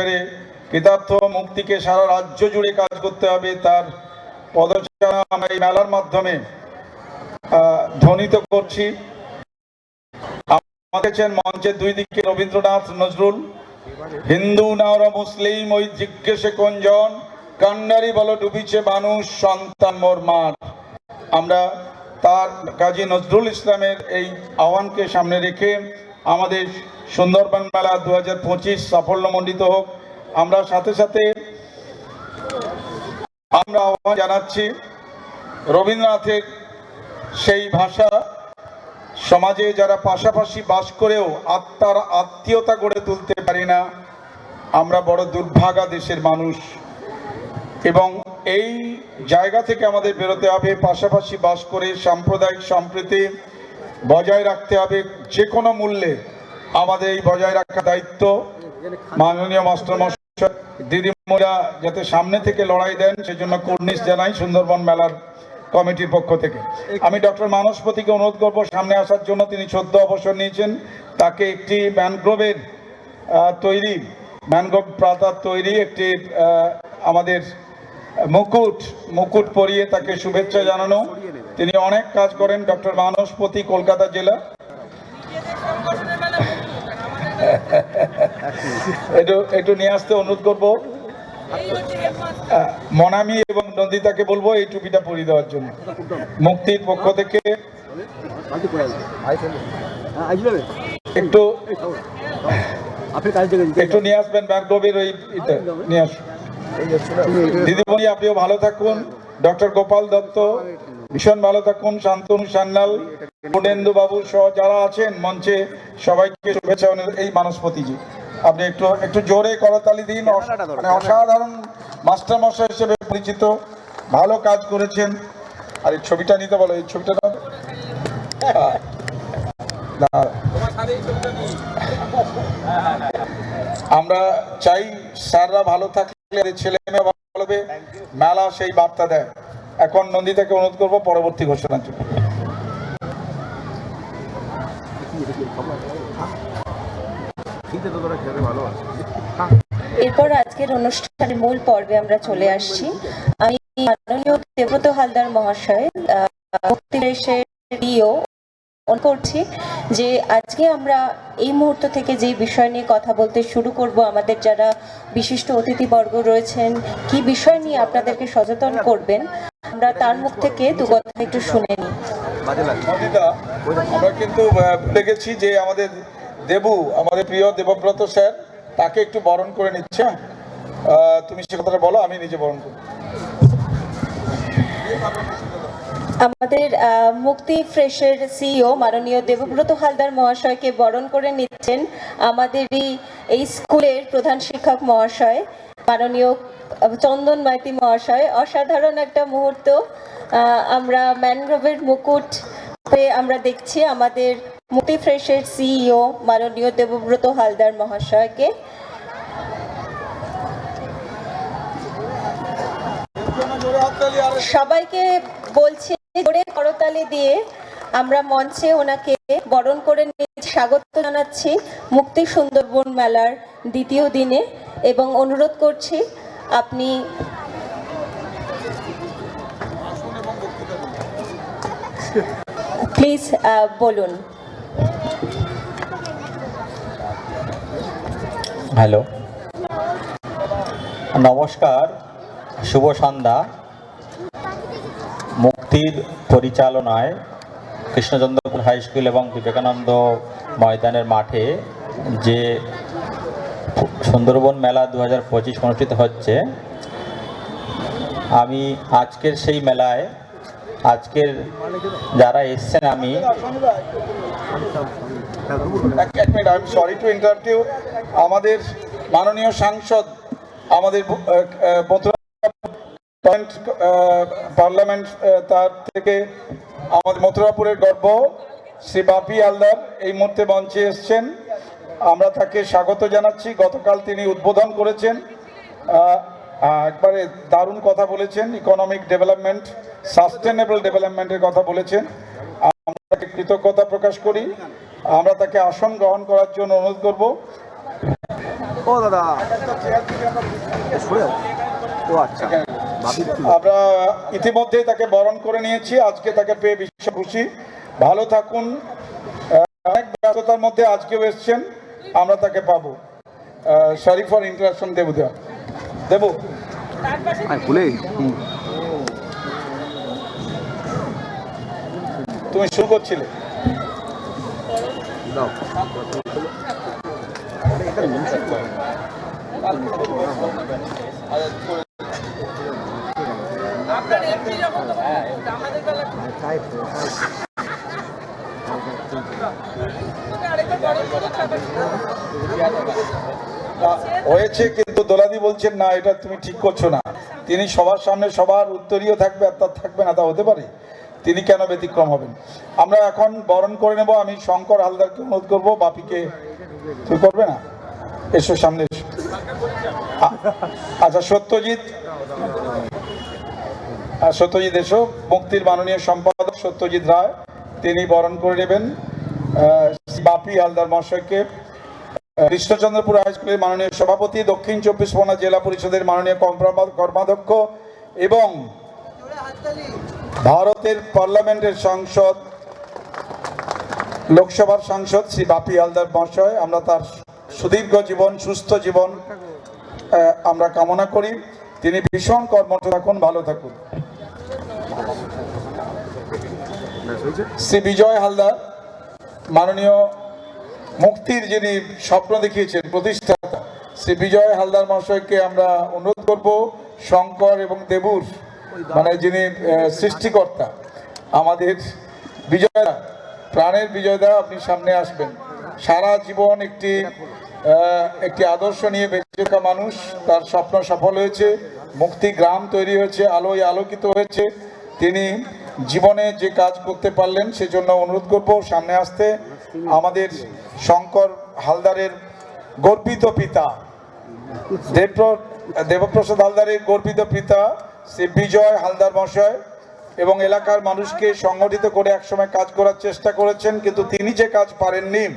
পেরে কৃতার্থ মুক্তিকে সারা রাজ্য জুড়ে কাজ করতে হবে তার পদচারণা আমরা এই মেলার মাধ্যমে ধ্বনিত করছি। আমাদের মঞ্চের দুই দিকে রবীন্দ্রনাথ নজরুল, হিন্দু না মুসলিম, ওই জিজ্ঞেসে কোনজন কান্নারি বলো, ডুবিছে মানুষ, সন্তান মোর মার। আমরা তার কাজী নজরুল ইসলামের এই আহ্বানকে সামনে রেখে আমাদের সুন্দরবন মেলা দু হাজার পঁচিশ সাফল্যমণ্ডিত হোক। আমরা সাথে সাথে আমরা আহ্বান জানাচ্ছি রবীন্দ্রনাথের সেই ভাষা সমাজে যারা পাশাপাশি বাস করেও আত্মার আত্মীয়তা গড়ে তুলতে পারি না, আমরা বড় দুর্ভাগা দেশের মানুষ। এবং এই জায়গা থেকে আমাদের বেরোতে হবে, পাশাপাশি বাস করে সাম্প্রদায়িক সম্প্রীতি বজায় রাখতে হবে যে কোনো মূল্যে আমাদের এই বজায় রাখার দায়িত্ব। মাননীয় মাস্টারমশাই দিদিমণিরা যাতে সামনে থেকে লড়াই দেন, সেজন্য কুর্নিশ জানাই সুন্দরবন মেলার কমিটির পক্ষ থেকে। আমি ডক্টর মানসপতিকে অনুরোধ করব, সামনে আসার জন্য তিনি সদ্য অবসর নিয়েছেন। তাকে একটি ম্যানগ্রোভের তৈরি, ম্যানগ্রোভ প্রাতার তৈরি একটি আমাদের মুকুট মুকুট পরিয়ে তাকে শুভেচ্ছা জানানো। তিনি অনেক কাজ করেন, ডক্টর মানসপতি কলকাতা জেলা। একটু একটু নিয়ে আসতে অনুরোধ করব। মনামি এবং নন্দিতাকে বলব এই টুপিটা পরিয়ে দেওয়ার জন্য। মুক্তির পক্ষ থেকে। একটু একটু নিয়ে আসবেন ম্যানগ্রোভের ওই নিয়ে আসুন। দিদিমণি, আপনিও ভালো থাকুন। ডক্টর গোপাল দত্ত ভীষণ ভালো থাকুন শান্তনু সান্যাল পূর্ণেন্দু বাবু সহ যারা আছেন মঞ্চে সবাইকে শুভেচ্ছা এই মানসপতিজি আপনি একটু একটু জোরে করতালি দিন মানে অসাধারণ মাস্টার মশাই হিসেবে পরিচিত ভালো কাজ করেছেন। আর এই ছবিটা নিতে বলো এই ছবিটা দাঁড়াও। আমরা চাই স্যাররা ভালো থাকলে ছেলে মেয়ে ভালো হবে। মেলা সেই বার্তা দেয়। এখন নন্দিতাকে অনুরোধ করব, পরবর্তী ঘোষণার জন্য এরপর আজকের অনুষ্ঠানের মূল পর্বে আমরা চলে আসছি। আমি মাননীয় দেবব্রত হালদার মহাশয় করছি যে আজকে আমরা এই মুহূর্ত থেকে যে বিষয় নিয়ে কথা বলতে শুরু করব, আমাদের যারা বিশিষ্ট অতিথিবর্গ রয়েছেন, কি বিষয় নিয়ে আপনাদেরকে সচেতন করবেন আমরা তার মুখ থেকে দু কথা একটু শুনে নিই। নন্দিতা আমরা কিন্তু ভুলে গেছি যে আমাদের দেবু আমাদের প্রিয় দেবব্রত স্যার তাকে একটু বরণ করে নিচ্ছে হ্যাঁ? তুমি সে কথাটা বলো আমি নিজে বরণ করব আমাদের মুক্তি ফ্রেশের সিইও মাননীয় দেবব্রত হালদার মহাশয়কে বরণ করে নিচ্ছেন আমাদেরই এই স্কুলের প্রধান শিক্ষক মহাশয় মাননীয় চন্দন মাইতি মহাশয়, অসাধারণ একটা মুহূর্ত আমরা ম্যানগ্রোভের মুকুট পেয়ে আমরা দেখছি আমাদের মুক্তি ফ্রেশের সিইও মাননীয় দেবব্রত হালদার মহাশয়কে। সবাইকে বলছি, জোরে করতালি দিয়ে আমরা মঞ্চে ওনাকে বরণ করে নিয়ে স্বাগত জানাচ্ছি মুক্তি সুন্দরবন মেলার দ্বিতীয় দিনে। এবং অনুরোধ করছি আপনি প্লিজ বলুন। হ্যালো। নমস্কার, শুভ সন্ধ্যা। মুক্তির পরিচালনায় কৃষ্ণচন্দ্রপুর হাই স্কুল এবং বিবেকানন্দ ময়দানের মাঠে যে সুন্দরবন মেলা দু হাজার পঁচিশ অনুষ্ঠিত হচ্ছে। আমি আজকের সেই মেলায়, আজকের যারা এসছেন আমি সরি টু আমাদের মাননীয় সাংসদ, আমাদের পার্লামেন্ট তার থেকে আমাদের মথুরাপুরের গর্ব, শ্রী বাপি আলদার এই মুহূর্তে মঞ্চে এসছেন। আমরা তাকে স্বাগত জানাচ্ছি। গতকাল তিনি উদ্বোধন করেছেন। একবারে দারুণ কথা বলেছেন। ইকোনমিক ডেভেলপমেন্ট সাস্টেনেবল ডেভেলপমেন্টের কথা বলেছেন। আমরা তাকে কৃতজ্ঞতা প্রকাশ করি। আমরা তাকে আসন গ্রহণ করার জন্য অনুরোধ করব। ও দাদা ও আচ্ছা। আমরা ইতিমধ্যেই তাকে বরণ করে নিয়েছি। আজকে তাকে পেয়ে বিশ্ব খুশি। ভালো থাকুন। অনেক ব্যস্ততার মধ্যে আজকেও এসছেন। আমরা তাকে পাবো। সরি ফর ইন্টারাকশন দেবু দেওয়া দেবু? তুমি শুরু করছিলে। দাও। এটা মিউজিক করে। তাই তো, তাই তো। আহ, হয়েছে কিন্তু দোলাদি বলছেন, না, এটা তুমি ঠিক করছ না। তিনি সবার সামনে সবার উত্তরীয় থাকবে, আর তার থাকবে না, তা হতে পারে। তিনি কেন ব্যতিক্রম হবেন? আমরা এখন বরণ করে নেব, আমি শঙ্কর হালদারকে অনুরোধ করব, বাপিকে তুই করবে না? এসো সামনে এসো। আচ্ছা সত্যজিৎ। আর সত্যজিৎ, এসো। মুক্তির মাননীয় সম্পাদক সত্যজিৎ রায়, তিনি বরণ করে নেবেন। বাপি হালদার মহাশয়কে কৃষ্ণচন্দ্রপুর হাই স্কুলের মাননীয় সভাপতি, দক্ষিণ চব্বিশ পরগনা জেলা পরিষদের মাননীয় কর্মা- কর্মাধ্যক্ষ এবং ভারতের পার্লামেন্টের সাংসদ, লোকসভার সাংসদ শ্রী বাপি হালদার মহাশয়। আমরা তার সুদীর্ঘ জীবন, সুস্থ জীবন আমরা কামনা করি। তিনি ভীষণ কর্মঠ থাকুন, ভালো থাকুন। শ্রী বিজয় হালদার মাননীয় মুক্তির যিনি স্বপ্ন দেখিয়েছেন, প্রতিষ্ঠাতা, শ্রী বিজয় হালদার মহাশয়কে আমরা অনুরোধ করব, শঙ্কর এবং দেবুর মানে যিনি সৃষ্টিকর্তা, আমাদের বিজয়দা প্রাণের বিজয়দা আপনি সামনে আসবেন। সারা জীবন একটি একটি আদর্শ নিয়ে বেঁচে থাকা মানুষ, তার স্বপ্ন সফল হয়েছে, মুক্তি গ্রাম তৈরি হয়েছে, আলোয় আলোকিত হয়েছে। তিনি জীবনে যে কাজ করতে পারলেন, সেজন্য অনুরোধ করব সামনে আসতে। আমাদের শঙ্কর হালদারের গর্বিত পিতা, দেবপ্র- দেবপ্রসাদ হালদারের গর্বিত পিতা, শ্রী বিজয় হালদার মহাশয় এবং এলাকার মানুষকে সংগঠিত করে একসময় কাজ করার চেষ্টা করেছেন, কিন্তু তিনি যে কাজ পারেননি,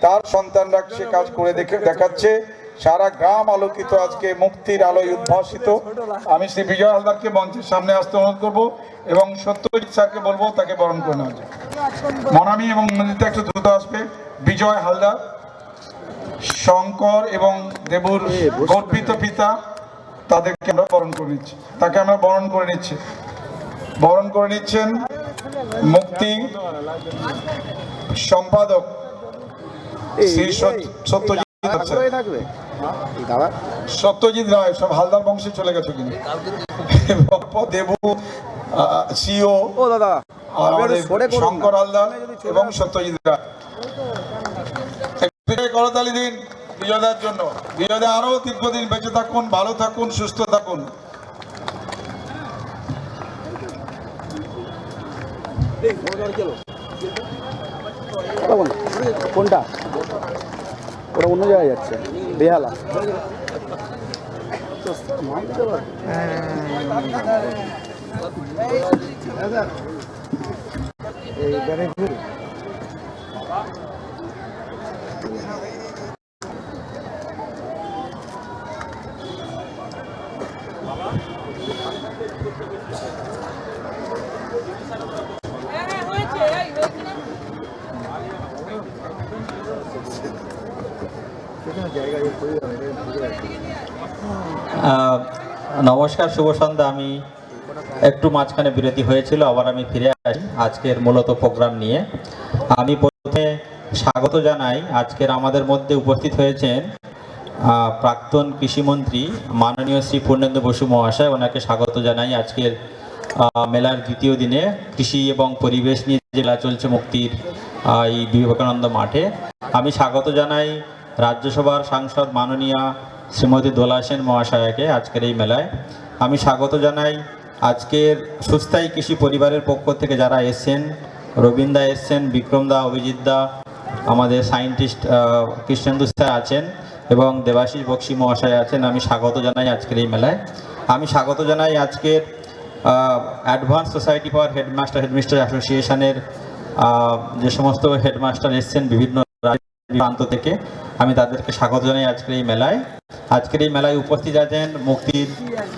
তার সন্তানরা সে কাজ করে দেখে, দেখাচ্ছে। সারা গ্রাম আলোকিত আজকে মুক্তির আলোয় উদ্ভাসিত। আমি শ্রী বিজয় হালদারকে মঞ্চের সামনে আসতে অনুরোধ করব এবং সত্যজিৎ স্যারকে বলব তাকে বরণ করে নেওয়া যায় মনামি এবং মন্দিরটা একটু দ্রুত আসবে। বিজয় হালদার, শঙ্কর এবং দেবুর গর্বিত পিতা, তাদেরকে আমরা বরণ করে নিচ্ছি। তাকে আমরা বরণ করে নিচ্ছি। বরণ করে নিচ্ছেন মুক্তি সম্পাদক শ্রী সত্যজিৎ দাদা? সত্যজিৎ রায় সব হালদার বংশে চলে গেছে কিন্তু। দেবু সিও ও দাদা। শঙ্কর হালদার এবং সত্যজিৎ রায়। করতালি দিন বিজয়দার জন্য। বিজয়দা আরও দীর্ঘদিন বেঁচে থাকুন ভালো থাকুন সুস্থ থাকুন। কোনটা? ওটা অন্য জায়গায় যাচ্ছে। বেহালা আহ, নমস্কার, শুভ সন্ধ্যা। আমি একটু মাঝখানে বিরতি হয়েছিল, আবার আমি ফিরে আসি আজকের মূলত প্রোগ্রাম নিয়ে। আমি প্রথমে স্বাগত জানাই। আজকের আমাদের মধ্যে উপস্থিত হয়েছেন প্রাক্তন কৃষিমন্ত্রী মাননীয় শ্রী পূর্ণেন্দ্র বসু মহাশয়। ওনাকে স্বাগত জানাই আজকের মেলার দ্বিতীয় দিনে। কৃষি এবং পরিবেশ নিয়ে জেলা চলছে মুক্তির এই বিবেকানন্দ মাঠে। আমি স্বাগত জানাই রাজ্যসভার সাংসদ মাননীয়া শ্রীমতী দোলা সেন মহাশয়াকে আজকের এই মেলায় আমি স্বাগত জানাই। আজকের সুস্থায়ী কৃষি পরিবারের পক্ষ থেকে যারা এসছেন রবীন্দা এসছেন বিক্রমদা অভিজিৎদা আমাদের সায়েন্টিস্ট কৃষ্ণেন্দু স্যার আছেন এবং দেবাশিস বক্সি মহাশয় আছেন, আমি স্বাগত জানাই আজকের এই মেলায়। আমি স্বাগত জানাই আজকের advance society for headmaster, headmistress অ্যাসোসিয়েশনের যে সমস্ত হেডমাস্টার এসছেন, বিভিন্ন প্রান্ত থেকে আমি তাদেরকে স্বাগত জানাই আজকের এই মেলায়। আজকের এই মেলায় উপস্থিত আছেন মুক্তির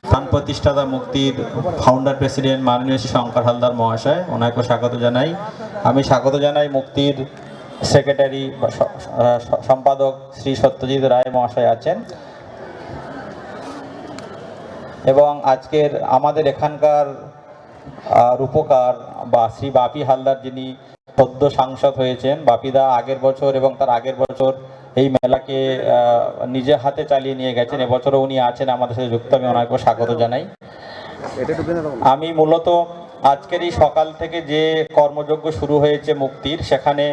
প্রাণ প্রতিষ্ঠাতা, মুক্তির ফাউন্ডার প্রেসিডেন্ট মাননীয় শ্রী শঙ্কর হালদার মহাশয়। ওনাকেও স্বাগত জানাই। আমি স্বাগত জানাই মুক্তির সেক্রেটারি সম্পাদক শ্রী সত্যজিৎ রায় মহাশয় আছেন। এবং আজকের আমাদের এখানকার রূপকার বা শ্রী বাপি হালদার যিনি সদ্য সাংসদ হয়েছেন বাপিদা আগের বছর এবং তার আগের বছর এই মেলাকে নিজে হাতে চালিয়ে নিয়ে গেছেন এবছরও উনি আছেন আমাদের সাথে যুক্ত আমি ওনাকেও স্বাগত জানাই। আমি মূলত আজকের এই সকাল থেকে যে কর্মযজ্ঞ শুরু হয়েছে মুক্তির সেখানে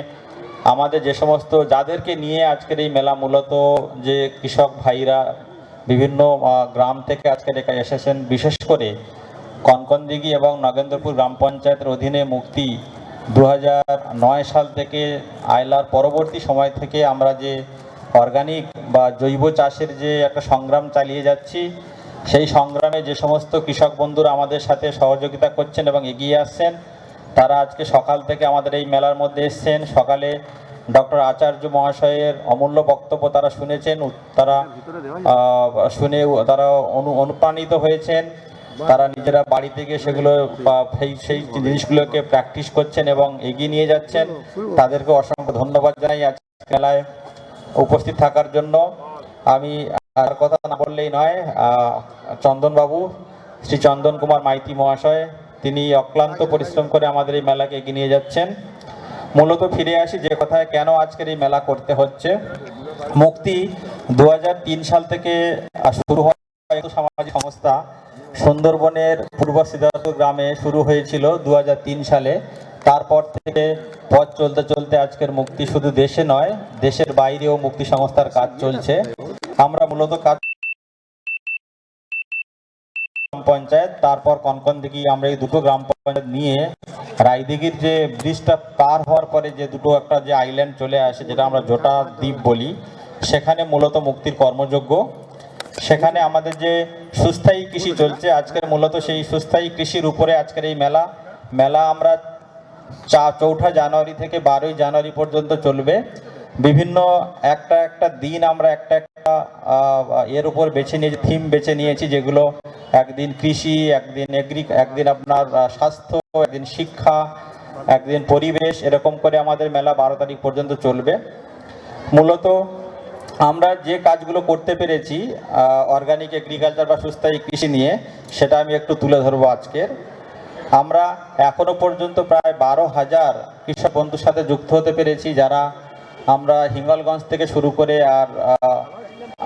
আমাদের যে সমস্ত যাদেরকে নিয়ে আজকের এই মেলা মূলত যে কৃষক ভাইরা বিভিন্ন গ্রাম থেকে আজকের এখানে এসেছেন বিশেষ করে কনকনদিঘি এবং নগেন্দ্রপুর গ্রাম পঞ্চায়েতের অধীনে মুক্তি দু নয় সাল থেকে আয়লার পরবর্তী সময় থেকে আমরা যে অর্গানিক বা জৈব চাষের যে একটা সংগ্রাম চালিয়ে যাচ্ছি সেই সংগ্রামে যে সমস্ত কৃষক বন্ধুরা আমাদের সাথে সহযোগিতা করছেন এবং এগিয়ে আসছেন তারা আজকে সকাল থেকে আমাদের এই মেলার মধ্যে এসছেন। সকালে ডক্টর আচার্য মহাশয়ের অমূল্য বক্তব্য তারা শুনেছেন তারা শুনে তারা অনু অনুপ্রাণিত হয়েছেন। তারা নিজেরা বাড়িতে গিয়ে সেগুলো সেই সেই জিনিসগুলোকে প্র্যাকটিস করছেন এবং এগিয়ে নিয়ে যাচ্ছেন। তাদেরকে অসংখ্য ধন্যবাদ জানাই আজকে মেলায় উপস্থিত থাকার জন্য। আমি আর কথা না বললেই নয় চন্দনবাবু, শ্রী চন্দন কুমার মাইতি মহাশয়, তিনি অক্লান্ত পরিশ্রম করে আমাদের এই মেলাকে এগিয়ে নিয়ে যাচ্ছেন। মূলত ফিরে আসি যে কথায় কেন আজকের এই মেলা করতে হচ্ছে। মুক্তি দু হাজার তিন সাল থেকে শুরু হয়। সামাজিক সংস্থা সুন্দরবনের পূর্ব সিদ্ধার্থ গ্রামে শুরু হয়েছিল দু হাজার তিন সালে। তারপর থেকে পথ চলতে চলতে আজকের মুক্তি শুধু দেশে নয়, দেশের বাইরেও মুক্তি সংস্থার কাজ চলছে। আমরা মূলত কাজ গ্রাম পঞ্চায়েত, তারপর কনকন দিঘি, আমরা এই দুটো গ্রাম পঞ্চায়েত নিয়ে রায়দিঘির যে ব্রিজটা পার হওয়ার পরে যে দুটো একটা যে আইল্যান্ড চলে আসে, যেটা আমরা জোটা দ্বীপ বলি, সেখানে মূলত মুক্তির কর্মযোগ্য। সেখানে আমাদের যে সুস্থায়ী কৃষি চলছে, আজকের মূলত সেই সুস্থায়ী কৃষির উপরে আজকের এই মেলা। মেলা আমরা চা, চৌঠা জানুয়ারি থেকে বারোই জানুয়ারি পর্যন্ত চলবে। বিভিন্ন একটা একটা দিন আমরা একটা একটা এর উপর বেছে নিয়েছি থিম বেছে নিয়েছি, যেগুলো একদিন কৃষি, একদিন এগ্রি একদিন আপনার স্বাস্থ্য, একদিন শিক্ষা, একদিন পরিবেশ, এরকম করে আমাদের মেলা বারো তারিখ পর্যন্ত চলবে। মূলত আমরা যে কাজগুলো করতে পেরেছি অর্গানিক এগ্রিকালচার বা সুস্থায়ী কৃষি নিয়ে, সেটা আমি একটু তুলে ধরবো আজকের। আমরা এখনও পর্যন্ত প্রায় বারো হাজার কৃষক বন্ধুর সাথে যুক্ত হতে পেরেছি, যারা আমরা হিঙ্গলগঞ্জ থেকে শুরু করে আর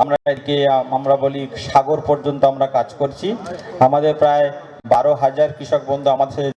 আমরা এদিকে, আমরা বলি সাগর পর্যন্ত আমরা কাজ করছি। আমাদের প্রায় বারো হাজার কৃষক বন্ধু আমাদের